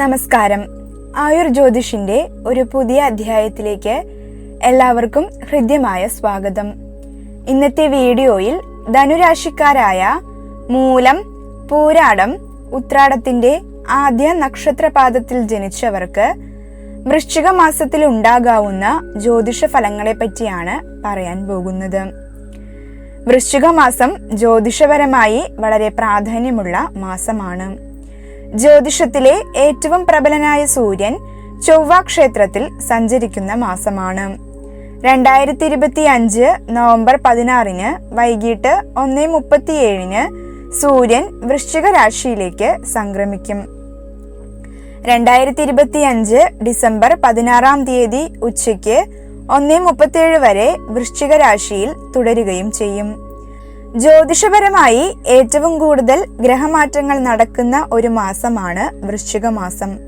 നമസ്കാരം. ആയുർ ജ്യോതിഷിന്റെ ഒരു പുതിയ അധ്യായത്തിലേക്ക് എല്ലാവർക്കും ഹൃദ്യമായ സ്വാഗതം. ഇന്നത്തെ വീഡിയോയിൽ ധനുരാശിക്കാരായ മൂലം പൂരാടം ഉത്രാടത്തിന്റെ ആദ്യ നക്ഷത്രപാദത്തിൽ ജനിച്ചവർക്ക് വൃശ്ചിക മാസത്തിൽ ഉണ്ടാകാവുന്ന ജ്യോതിഷ ഫലങ്ങളെ പറ്റിയാണ് പറയാൻ പോകുന്നത്. വൃശ്ചിക മാസം ജ്യോതിഷപരമായി വളരെ പ്രാധാന്യമുള്ള മാസമാണ്. ജ്യോതിഷത്തിലെ ഏറ്റവും പ്രബലനായ സൂര്യൻ ചൊവ്വ ക്ഷേത്രത്തിൽ സഞ്ചരിക്കുന്ന മാസമാണ്. രണ്ടായിരത്തി ഇരുപത്തി അഞ്ച് നവംബർ പതിനാറിന് വൈകിട്ട് ഒന്ന് മുപ്പത്തിയേഴിന് സൂര്യൻ വൃശ്ചിക രാശിയിലേക്ക് സംക്രമിക്കും. രണ്ടായിരത്തി ഇരുപത്തി അഞ്ച് ഡിസംബർ പതിനാറാം തീയതി ഉച്ചയ്ക്ക് ഒന്ന് മുപ്പത്തിയേഴ് വരെ വൃശ്ചിക രാശിയിൽ തുടരുകയും ചെയ്യും. ജ്യോതിഷപരമായി ഏറ്റവും കൂടുതൽ ഗ്രഹമാറ്റങ്ങൾ നടക്കുന്ന ഒരു മാസമാണ് വൃശ്ചിക മാസം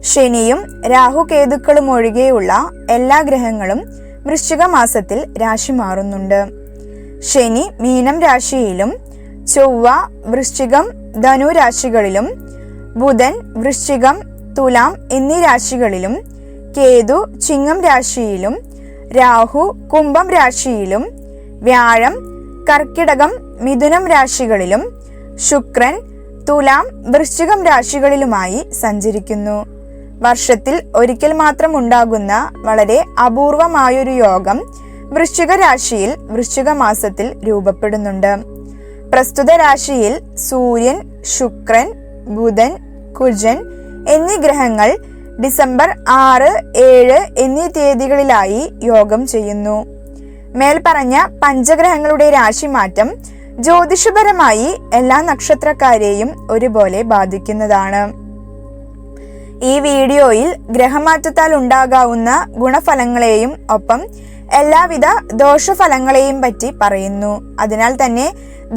ശനിയും രാഹുകേതുക്കളും ഒഴികെയുള്ള എല്ലാ ഗ്രഹങ്ങളും വൃശ്ചിക മാസത്തിൽ രാശി മാറുന്നുണ്ട്. ശനി മീനം രാശിയിലും ചൊവ്വ വൃശ്ചികം ധനു രാശികളിലും ബുധൻ വൃശ്ചികം തുലാം എന്നീ രാശികളിലും കേതു ചിങ്ങം രാശിയിലും രാഹു കുംഭം രാശിയിലും വ്യാഴം കർക്കിടകം മിഥുനം രാശികളിലും ശുക്രൻ തുലാം വൃശ്ചികം രാശികളിലുമായി സഞ്ചരിക്കുന്നു. വർഷത്തിൽ ഒരിക്കൽ മാത്രം ഉണ്ടാകുന്ന വളരെ അപൂർവമായൊരു യോഗം വൃശ്ചിക രാശിയിൽ വൃശ്ചിക മാസത്തിൽ രൂപപ്പെടുന്നുണ്ട്. പ്രസ്തുത രാശിയിൽ സൂര്യൻ ശുക്രൻ ബുധൻ കുജൻ എന്നീ ഗ്രഹങ്ങൾ ഡിസംബർ ആറ് ഏഴ് എന്നീ തീയതികളിലായി യോഗം ചെയ്യുന്നു. മേൽപ്പറഞ്ഞ പഞ്ചഗ്രഹങ്ങളുടെ രാശിമാറ്റം ജ്യോതിഷപരമായി എല്ലാ നക്ഷത്രക്കാരെയും ഒരുപോലെ ബാധിക്കുന്നതാണ്. ഈ വീഡിയോയിൽ ഗ്രഹമാറ്റത്താൽ ഉണ്ടാകാവുന്ന ഗുണഫലങ്ങളെയും ഒപ്പം എല്ലാവിധ ദോഷഫലങ്ങളെയും പറ്റി പറയുന്നു. അതിനാൽ തന്നെ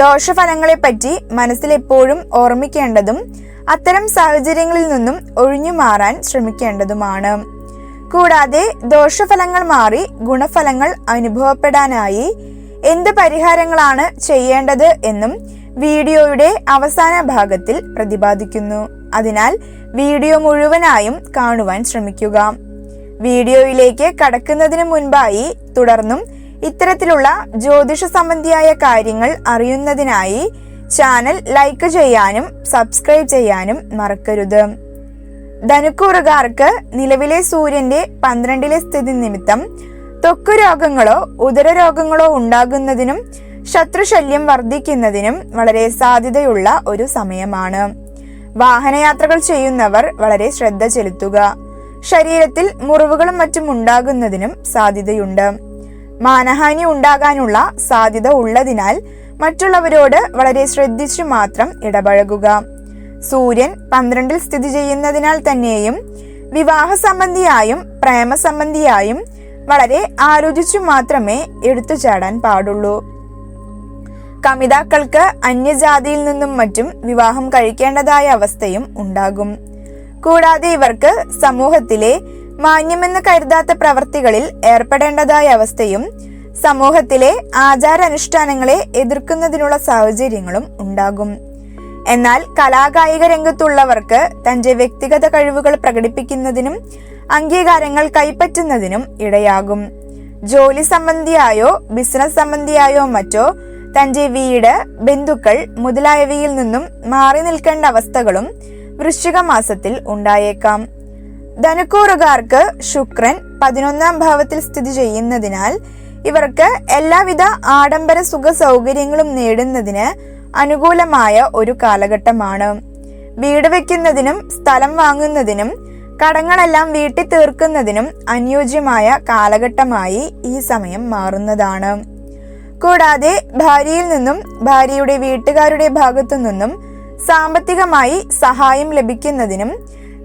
ദോഷഫലങ്ങളെ പറ്റി മനസ്സിൽ എപ്പോഴും ഓർമ്മിക്കേണ്ടതും അത്തരം സാഹചര്യങ്ങളിൽ നിന്നും ഒഴിഞ്ഞു മാറാൻ ശ്രമിക്കേണ്ടതുമാണ്. കൂടാതെ ദോഷഫലങ്ങൾ മാറി ഗുണഫലങ്ങൾ അനുഭവപ്പെടാനായി എന്ത് പരിഹാരങ്ങളാണ് ചെയ്യേണ്ടത് എന്നും വീഡിയോയുടെ അവസാന ഭാഗത്തിൽ പ്രതിപാദിക്കുന്നു. അതിനാൽ വീഡിയോ മുഴുവനായും കാണുവാൻ ശ്രമിക്കുക. വീഡിയോയിലേക്ക് കടക്കുന്നതിന് മുൻപായി തുടർന്നും ഇത്തരത്തിലുള്ള ജ്യോതിഷ സംബന്ധിയായ കാര്യങ്ങൾ അറിയുന്നതിനായി ചാനൽ ലൈക്ക് ചെയ്യാനും സബ്സ്ക്രൈബ് ചെയ്യാനും മറക്കരുത്. ധനുക്കൂറുകാർക്ക് നിലവിലെ സൂര്യന്റെ പന്ത്രണ്ടിലെ സ്ഥിതി നിമിത്തം ത്വക്ക് രോഗങ്ങളോ ഉദര രോഗങ്ങളോ ഉണ്ടാകുന്നതിനും ശത്രുശല്യം വർദ്ധിക്കുന്നതിനും വളരെ സാധ്യതയുള്ള ഒരു സമയമാണ്. വാഹനയാത്രകൾ ചെയ്യുന്നവർ വളരെ ശ്രദ്ധ ചെലുത്തുക. ശരീരത്തിൽ മുറിവുകളും മറ്റും ഉണ്ടാകുന്നതിനും സാധ്യതയുണ്ട്. മാനഹാനി ഉണ്ടാകാനുള്ള സാധ്യത ഉള്ളതിനാൽ മറ്റുള്ളവരോട് വളരെ ശ്രദ്ധിച്ചു മാത്രം ഇടപഴകുക. സൂര്യൻ പന്ത്രണ്ടിൽ സ്ഥിതി ചെയ്യുന്നതിനാൽ തന്നെയും വിവാഹ സംബന്ധിയായും പ്രേമ സംബന്ധിയായും വളരെ ആലോചിച്ചു മാത്രമേ എടുത്തു ചാടാൻ പാടുള്ളൂ. കമിതാക്കൾക്ക് അന്യജാതിയിൽ നിന്നും മറ്റും വിവാഹം കഴിക്കേണ്ടതായ അവസ്ഥയും ഉണ്ടാകും. കൂടാതെ ഇവർക്ക് സമൂഹത്തിലെ മാന്യമെന്ന് കരുതാത്ത പ്രവർത്തികളിൽ ഏർപ്പെടേണ്ടതായ അവസ്ഥയും സമൂഹത്തിലെ ആചാരാനുഷ്ഠാനങ്ങളെ എതിർക്കുന്നതിനുള്ള സാഹചര്യങ്ങളും ഉണ്ടാകും. എന്നാൽ കലാകായിക രംഗത്തുള്ളവർക്ക് തന്റെ വ്യക്തിഗത കഴിവുകൾ പ്രകടിപ്പിക്കുന്നതിനും അംഗീകാരങ്ങൾ കൈപ്പറ്റുന്നതിനും ഇടയാകും. ജോലി സംബന്ധിയായോ ബിസിനസ് സംബന്ധിയായോ മറ്റോ തന്റെ വീട് ബന്ധുക്കൾ മുതലായവയിൽ നിന്നും മാറി നിൽക്കേണ്ട അവസ്ഥകളും വൃശ്ചിക മാസത്തിൽ ഉണ്ടായേക്കാം. ധനുക്കൂറുകാർക്ക് ശുക്രൻ പതിനൊന്നാം ഭാവത്തിൽ സ്ഥിതി ചെയ്യുന്നതിനാൽ ഇവർക്ക് എല്ലാവിധ ആഡംബര സുഖ സൗകര്യങ്ങളും നേടുന്നതിന് അനുകൂലമായ ഒരു കാലഘട്ടമാണ്. വീട് വെക്കുന്നതിനും സ്ഥലം വാങ്ങുന്നതിനും കടങ്ങളെല്ലാം വീട്ടി തീർക്കുന്നതിനും അനുയോജ്യമായ കാലഘട്ടമായി ഈ സമയം മാറുന്നതാണ്. കൂടാതെ ഭാര്യയിൽ നിന്നും ഭാര്യയുടെ വീട്ടുകാരുടെ ഭാഗത്തു നിന്നും സാമ്പത്തികമായി സഹായം ലഭിക്കുന്നതിനും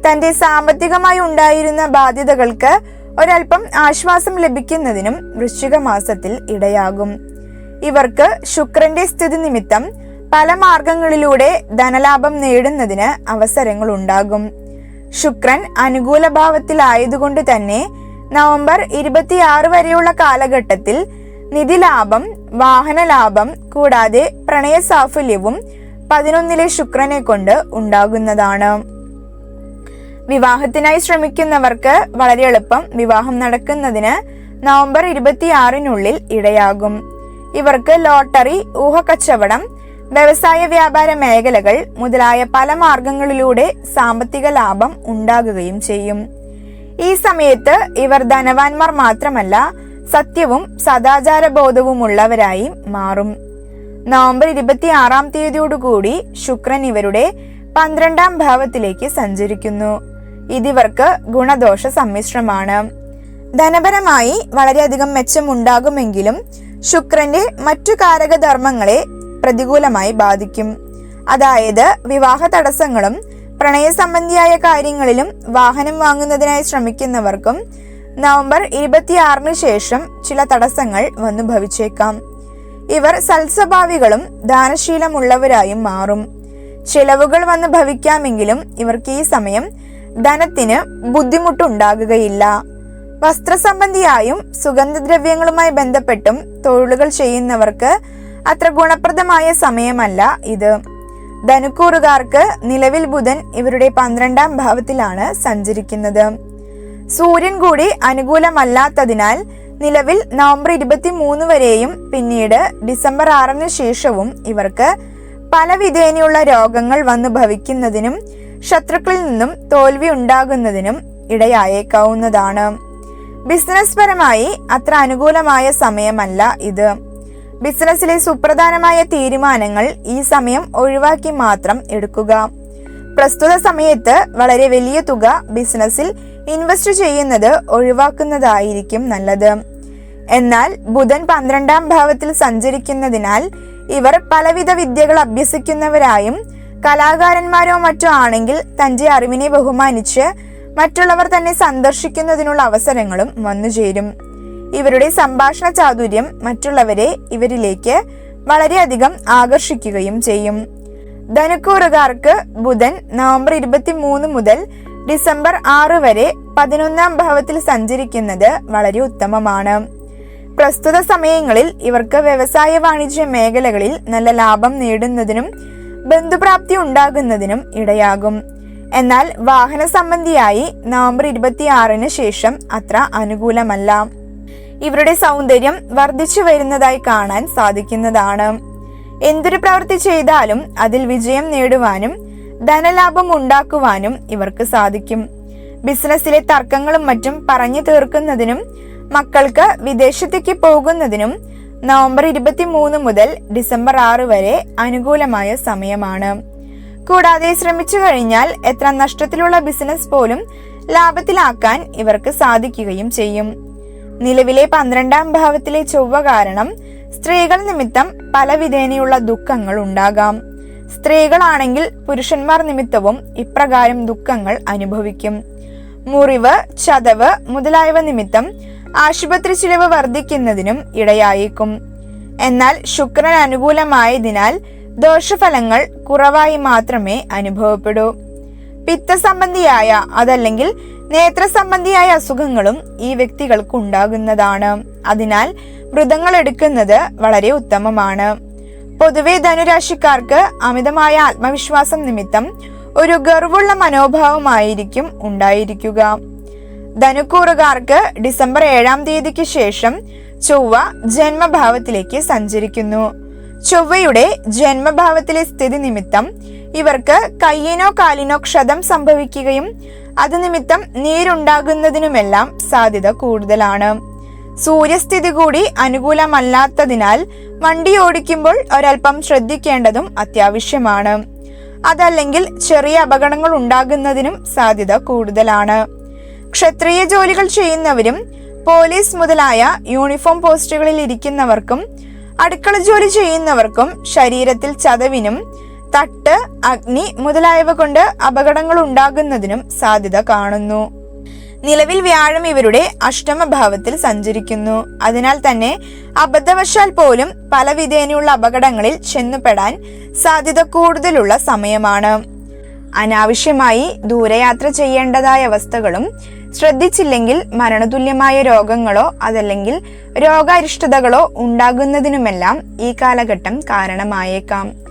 തന്റെ സാമ്പത്തികമായി ഉണ്ടായിരുന്ന ബാധ്യതകൾക്ക് ഒരൽപ്പം ആശ്വാസം ലഭിക്കുന്നതിനും വൃശ്ചിക മാസത്തിൽ ഇടയാകും. ഇവർക്ക് ശുക്രന്റെ സ്ഥിതി നിമിത്തം പല മാർഗങ്ങളിലൂടെ ധനലാഭം നേടുന്നതിന് അവസരങ്ങൾ ഉണ്ടാകും ശുക്രൻ അനുകൂല ഭാവത്തിലായതുകൊണ്ട് തന്നെ നവംബർ ഇരുപത്തിയാറ് വരെയുള്ള കാലഘട്ടത്തിൽ നിധിലാഭം വാഹനലാഭം കൂടാതെ പ്രണയ സാഫല്യവും പതിനൊന്നിലെ ശുക്രനെ കൊണ്ട് ഉണ്ടാകുന്നതാണ്. വിവാഹത്തിനായി ശ്രമിക്കുന്നവർക്ക് വളരെ എളുപ്പം വിവാഹം നടക്കുന്നതിന് നവംബർ ഇരുപത്തിയാറിനുള്ളിൽ ഇടയാകും. ഇവർക്ക് ലോട്ടറി ഊഹക്കച്ചവടം വ്യവസായ വ്യാപാര മേഖലകൾ മുതലായ പല മാർഗങ്ങളിലൂടെ സാമ്പത്തിക ലാഭം ഉണ്ടാകുകയും ചെയ്യും. ഈ സമയത്ത് ഇവർ ധനവാന്മാർ മാത്രമല്ല സത്യവും സദാചാര ബോധവുമുള്ളവരായി മാറും. നവംബർ ഇരുപത്തി ആറാം തീയതിയോടുകൂടി ശുക്രൻ ഇവരുടെ പന്ത്രണ്ടാം ഭാവത്തിലേക്ക് സഞ്ചരിക്കുന്നു. ഇതിവർക്ക് ഗുണദോഷ സമ്മിശ്രമാണ്. ധനപരമായി വളരെയധികം മെച്ചമുണ്ടാകുമെങ്കിലും ശുക്രന്റെ മറ്റു കാരകധർമ്മങ്ങളെ പ്രതികൂലമായി ബാധിക്കും. അതായത് വിവാഹ തടസ്സങ്ങളും പ്രണയ സംബന്ധിയായ കാര്യങ്ങളിലും വാഹനം വാങ്ങുന്നതിനായി ശ്രമിക്കുന്നവർക്കും നവംബർ ഇരുപത്തിയാറിന് ശേഷം ചില തടസ്സങ്ങൾ വന്നു ഭവിച്ചേക്കാം. ഇവർ സൽസ്വഭാവികളും ദാനശീലമുള്ളവരായും മാറും. ചിലവുകൾ വന്ന് ഭവിക്കാമെങ്കിലും ഇവർക്ക് ഈ സമയം ധനത്തിന് ബുദ്ധിമുട്ടുണ്ടാകുകയില്ല. വസ്ത്രസംബന്ധിയായും സുഗന്ധദ്രവ്യങ്ങളുമായി ബന്ധപ്പെട്ടും തൊഴിലുകൾ ചെയ്യുന്നവർക്ക് അത്ര ഗുണപ്രദമായ സമയമല്ല ഇത്. ധനുക്കൂറുകാർക്ക് നിലവിൽ ബുധൻ ഇവരുടെ പന്ത്രണ്ടാം ഭാവത്തിലാണ് സഞ്ചരിക്കുന്നത്. സൂര്യൻ കൂടി അനുകൂലമല്ലാത്തതിനാൽ നിലവിൽ നവംബർ ഇരുപത്തി മൂന്ന് വരെയും പിന്നീട് ഡിസംബർ ആറിന് ശേഷവും ഇവർക്ക് പല വിധേനയുള്ള രോഗങ്ങൾ വന്നു ഭവിക്കുന്നതിനും ശത്രുക്കളിൽ നിന്നും തോൽവി ഉണ്ടാകുന്നതിനും ഇടയായേക്കാവുന്നതാണ്. ബിസിനസ് പരമായി അത്ര അനുകൂലമായ സമയമല്ല ഇത്. ബിസിനസ്സിലെ സുപ്രധാനമായ തീരുമാനങ്ങൾ ഈ സമയം ഒഴിവാക്കി മാത്രം എടുക്കുക. പ്രസ്തുത സമയത്ത് വളരെ വലിയ തുക ബിസിനസ്സിൽ ഇൻവെസ്റ്റ് ചെയ്യുന്നത് ഒഴിവാക്കുന്നതായിരിക്കും നല്ലത്. എന്നാൽ ബുധൻ പന്ത്രണ്ടാം ഭാവത്തിൽ സഞ്ചരിക്കുന്നതിനാൽ ഇവർ പലവിധ വിദ്യകൾ അഭ്യസിക്കുന്നവരായും കലാകാരന്മാരോ മറ്റോ ആണെങ്കിൽ തന്റെ അറിവിനെ ബഹുമാനിച്ച് മറ്റുള്ളവർ തന്നെ സന്ദർശിക്കുന്നതിനുള്ള അവസരങ്ങളും വന്നുചേരും. ഇവരുടെ സംഭാഷണ ചാതുര്യം മറ്റുള്ളവരെ ഇവരിലേക്ക് വളരെയധികം ആകർഷിക്കുകയും ചെയ്യും. ധനുക്കൂറുകാർക്ക് ബുധൻ നവംബർ ഇരുപത്തി മൂന്ന് മുതൽ ഡിസംബർ ആറ് വരെ പതിനൊന്നാം ഭാവത്തിൽ സഞ്ചരിക്കുന്നത് വളരെ ഉത്തമമാണ്. പ്രസ്തുത സമയങ്ങളിൽ ഇവർക്ക് വ്യവസായ വാണിജ്യ മേഖലകളിൽ നല്ല ലാഭം നേടുന്നതിനും ബന്ധുപ്രാപ്തി ഉണ്ടാകുന്നതിനും ഇടയാകും. എന്നാൽ വാഹന സംബന്ധിയായി നവംബർ ഇരുപത്തിയാറിന് ശേഷം അത്ര അനുകൂലമല്ല. ഇവരുടെ സൗന്ദര്യം വർദ്ധിച്ചു വരുന്നതായി കാണാൻ സാധിക്കുന്നതാണ്. എന്തൊരു പ്രവൃത്തി ചെയ്താലും അതിൽ വിജയം നേടുവാനും ധനലാഭം ഉണ്ടാക്കുവാനും ഇവർക്ക് സാധിക്കും. ബിസിനസ്സിലെ തർക്കങ്ങളും മറ്റും പറഞ്ഞു തീർക്കുന്നതിനും മക്കൾക്ക് വിദേശത്തേക്ക് പോകുന്നതിനും നവംബർ ഇരുപത്തി മൂന്ന് മുതൽ ഡിസംബർ ആറ് വരെ അനുകൂലമായ സമയമാണ്. കൂടാതെ ശ്രമിച്ചു കഴിഞ്ഞാൽ എത്ര നഷ്ടത്തിലുള്ള ബിസിനസ് പോലും ലാഭത്തിലാക്കാൻ ഇവർക്ക് സാധിക്കുകയും ചെയ്യും. നിലവിലെ പന്ത്രണ്ടാം ഭാവത്തിലെ ചൊവ്വ കാരണം സ്ത്രീകൾ നിമിത്തം പലവിധേനയുള്ള ദുഃഖങ്ങൾ ഉണ്ടാകാം. സ്ത്രീകളാണെങ്കിൽ പുരുഷന്മാർ നിമിത്തവും ഇപ്രകാരം ദുഃഖങ്ങൾ അനുഭവിക്കും. മുറിവ് ചതവ് മുതലായവ നിമിത്തം ആശുപത്രി ചിലവ് വർദ്ധിക്കുന്നതിനും ഇടയായേക്കും. എന്നാൽ ശുക്രൻ അനുകൂലമായതിനാൽ ദോഷഫലങ്ങൾ കുറവായി മാത്രമേ അനുഭവപ്പെടൂ. പിത്തസംബന്ധിയായ അതല്ലെങ്കിൽ നേത്ര സംബന്ധിയായ അസുഖങ്ങളും ഈ വ്യക്തികൾക്ക് ഉണ്ടാകുന്നതാണ് അതിനാൽ മൃതങ്ങൾ എടുക്കുന്നത് വളരെ ഉത്തമമാണ്. പൊതുവെ ധനുരാശിക്കാർക്ക് അമിതമായ ആത്മവിശ്വാസം നിമിത്തം ഒരു ഗർവുള്ള മനോഭാവമായിരിക്കും ഉണ്ടായിരിക്കുക. ധനുക്കൂറുകാർക്ക് ഡിസംബർ ഏഴാം തീയതിക്ക് ശേഷം ചൊവ്വ ജന്മഭാവത്തിലേക്ക് സഞ്ചരിക്കുന്നു. ചൊവ്വയുടെ ജന്മഭാവത്തിലെ സ്ഥിതി നിമിത്തം ഇവർക്ക് കയ്യിനോ കാലിനോ ക്ഷതം സംഭവിക്കുകയും അത് നിമിത്തം നീരുണ്ടാകുന്നതിനുമെല്ലാം സാധ്യത കൂടുതലാണ്. സൂര്യസ്ഥിതി കൂടി അനുകൂലമല്ലാത്തതിനാൽ വണ്ടി ഓടിക്കുമ്പോൾ ഒരൽപ്പം ശ്രദ്ധിക്കേണ്ടതും അത്യാവശ്യമാണ്. അതല്ലെങ്കിൽ ചെറിയ അപകടങ്ങൾ ഉണ്ടാകുന്നതിനും സാധ്യത കൂടുതലാണ്. ക്ഷത്രിയ ജോലികൾ ചെയ്യുന്നവരും പോലീസ് മുതലായ യൂണിഫോം പോസ്റ്റുകളിൽ ഇരിക്കുന്നവർക്കും അടുക്കള ജോലി ചെയ്യുന്നവർക്കും ശരീരത്തിൽ ചതവിനും തട്ട് അഗ്നി മുതലായവ കൊണ്ട് അപകടങ്ങൾ ഉണ്ടാകുന്നതിനും സാധ്യത കാണുന്നു. നിലവിൽ വ്യാഴം ഇവരുടെ അഷ്ടമഭാവത്തിൽ സഞ്ചരിക്കുന്നു. അതിനാൽ തന്നെ അബദ്ധവശാൽ പോലും പല വിധേനയുള്ള അപകടങ്ങളിൽ ചെന്നുപെടാൻ സാധ്യത കൂടുതലുള്ള സമയമാണ്. അനാവശ്യമായി ദൂരയാത്ര ചെയ്യേണ്ടതായ അവസ്ഥകളും ശ്രദ്ധിച്ചില്ലെങ്കിൽ മരണതുല്യമായ രോഗങ്ങളോ അതല്ലെങ്കിൽ രോഗാരിഷ്ടതകളോ ഉണ്ടാകുന്നതിനുമെല്ലാം ഈ കാലഘട്ടം കാരണമായേക്കാം.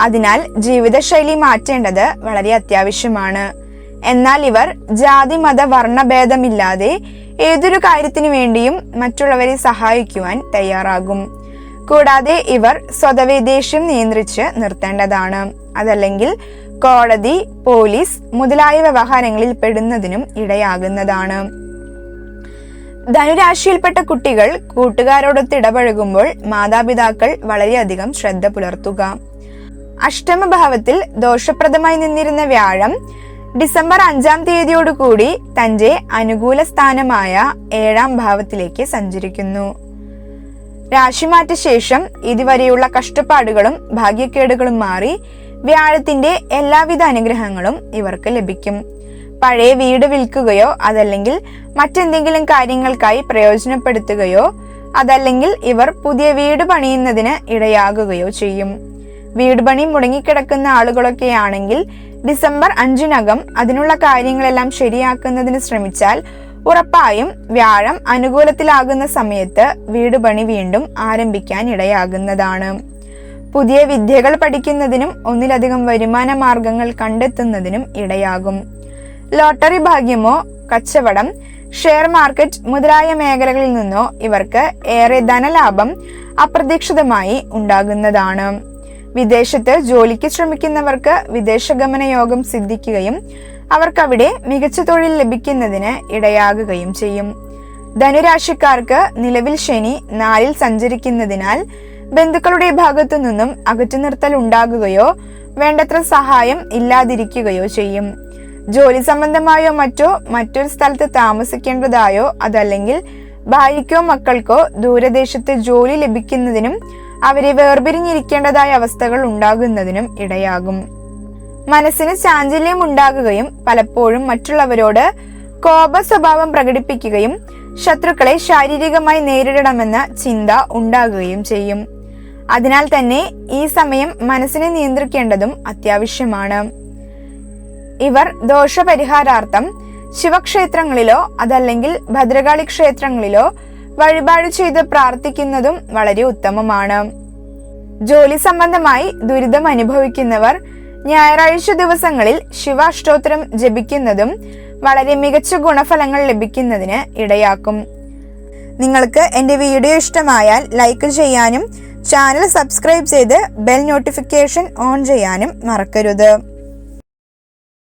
അതിനാൽ ജീവിതശൈലി മാറ്റേണ്ടത് വളരെ അത്യാവശ്യമാണ്. എന്നാൽ ഇവർ ജാതി മത വർണഭേദമില്ലാതെ ഏതൊരു കാര്യത്തിനു വേണ്ടിയും മറ്റുള്ളവരെ സഹായിക്കുവാൻ തയ്യാറാകും. കൂടാതെ ഇവർ സ്വതവേ നിയന്ത്രിച്ച് നിർത്തേണ്ടതാണ്. അതല്ലെങ്കിൽ കോടതി പോലീസ് മുതലായ വ്യവഹാരങ്ങളിൽ പെടുന്നതിനും ഇടയാകുന്നതാണ്. ധനുരാശിയിൽപ്പെട്ട കുട്ടികൾ കൂട്ടുകാരോടൊത്ത് ഇടപഴകുമ്പോൾ മാതാപിതാക്കൾ വളരെയധികം ശ്രദ്ധ പുലർത്തുക. അഷ്ടമഭാവത്തിൽ ദോഷപ്രദമായി നിന്നിരുന്ന വ്യാഴം ഡിസംബർ അഞ്ചാം തീയതിയോടുകൂടി തന്റെ അനുകൂല സ്ഥാനമായ ഏഴാം ഭാവത്തിലേക്ക് സഞ്ചരിക്കുന്നു. രാശിമാറ്റ ശേഷം ഇതുവരെയുള്ള കഷ്ടപ്പാടുകളും ഭാഗ്യക്കേടുകളും മാറി വ്യാഴത്തിന്റെ എല്ലാവിധ അനുഗ്രഹങ്ങളും ഇവർക്ക് ലഭിക്കും. പഴയ വീട് വിൽക്കുകയോ അതല്ലെങ്കിൽ മറ്റെന്തെങ്കിലും കാര്യങ്ങൾക്കായി പ്രയോജനപ്പെടുത്തുകയോ അതല്ലെങ്കിൽ ഇവർ പുതിയ വീട് പണിയുന്നതിന് ഇടയാകുകയോ ചെയ്യും. വീട് പണി മുടങ്ങിക്കിടക്കുന്ന ആളുകളൊക്കെ ആണെങ്കിൽ ഡിസംബർ അഞ്ചിനകം അതിനുള്ള കാര്യങ്ങളെല്ലാം ശരിയാക്കുന്നതിന് ശ്രമിച്ചാൽ ഉറപ്പായും വ്യാഴം അനുകൂലത്തിലാകുന്ന സമയത്ത് വീട് പണി വീണ്ടും ആരംഭിക്കാൻ ഇടയാകുന്നതാണ്. പുതിയ വിദ്യകൾ പഠിക്കുന്നതിനും ഒന്നിലധികം വരുമാന മാർഗങ്ങൾ കണ്ടെത്തുന്നതിനും ഇടയാകും. ലോട്ടറി ഭാഗ്യമോ കച്ചവടം ഷെയർ മാർക്കറ്റ് മുതലായ മേഖലകളിൽ നിന്നോ ഇവർക്ക് ഏറെ ധനലാഭം അപ്രതീക്ഷിതമായി ഉണ്ടാകുന്നതാണ്. വിദേശത്ത് ജോലിക്ക് ശ്രമിക്കുന്നവർക്ക് വിദേശഗമന യോഗം സിദ്ധിക്കുകയും അവർക്കവിടെ മികച്ച തൊഴിൽ ലഭിക്കുന്നതിന് ഇടയാകുകയും ചെയ്യും. ധനുരാശിക്കാർക്ക് നിലവിൽ ശനി നാലിൽ സഞ്ചരിക്കുന്നതിനാൽ ബന്ധുക്കളുടെ ഭാഗത്തു നിന്നും അകറ്റുനിർത്തൽ ഉണ്ടാകുകയോ വേണ്ടത്ര സഹായം ഇല്ലാതിരിക്കുകയോ ചെയ്യും. ജോലി സംബന്ധമായോ മറ്റോ മറ്റൊരു സ്ഥലത്ത് താമസിക്കേണ്ടതായോ അതല്ലെങ്കിൽ ഭാര്യയ്ക്കോ മക്കൾക്കോ ദൂരദേശത്ത് ജോലി ലഭിക്കുന്നതിനും അവരെ വേർപിരിഞ്ഞിരിക്കേണ്ടതായ അവസ്ഥകൾ ഉണ്ടാകുന്നതിനും ഇടയാകും. മനസ്സിന് ചാഞ്ചല്യം ഉണ്ടാകുകയും പലപ്പോഴും മറ്റുള്ളവരോട് കോപ സ്വഭാവം പ്രകടിപ്പിക്കുകയും ശത്രുക്കളെ ശാരീരികമായി നേരിടണമെന്ന ചിന്ത ഉണ്ടാകുകയും ചെയ്യും. അതിനാൽ തന്നെ ഈ സമയം മനസ്സിനെ നിയന്ത്രിക്കേണ്ടതും അത്യാവശ്യമാണ്. ഇവർ ദോഷപരിഹാരാർത്ഥം ശിവക്ഷേത്രങ്ങളിലോ അതല്ലെങ്കിൽ ഭദ്രകാളി ക്ഷേത്രങ്ങളിലോ വഴിപാട് ചെയ്ത് പ്രാർത്ഥിക്കുന്നതും വളരെ ഉത്തമമാണ്. ജോലി സംബന്ധമായി ദുരിതം അനുഭവിക്കുന്നവർ ഞായറാഴ്ച ദിവസങ്ങളിൽ ശിവാഷ്ടോത്രം ജപിക്കുന്നതും വളരെ മികച്ച ഗുണഫലങ്ങൾ ലഭിക്കുന്നതിന് ഇടയാക്കും. നിങ്ങൾക്ക് എന്റെ വീഡിയോ ഇഷ്ടമായാൽ ലൈക്ക് ചെയ്യാനും ചാനൽ സബ്സ്ക്രൈബ് ചെയ്ത് ബെൽ നോട്ടിഫിക്കേഷൻ ഓൺ ചെയ്യാനും മറക്കരുത്.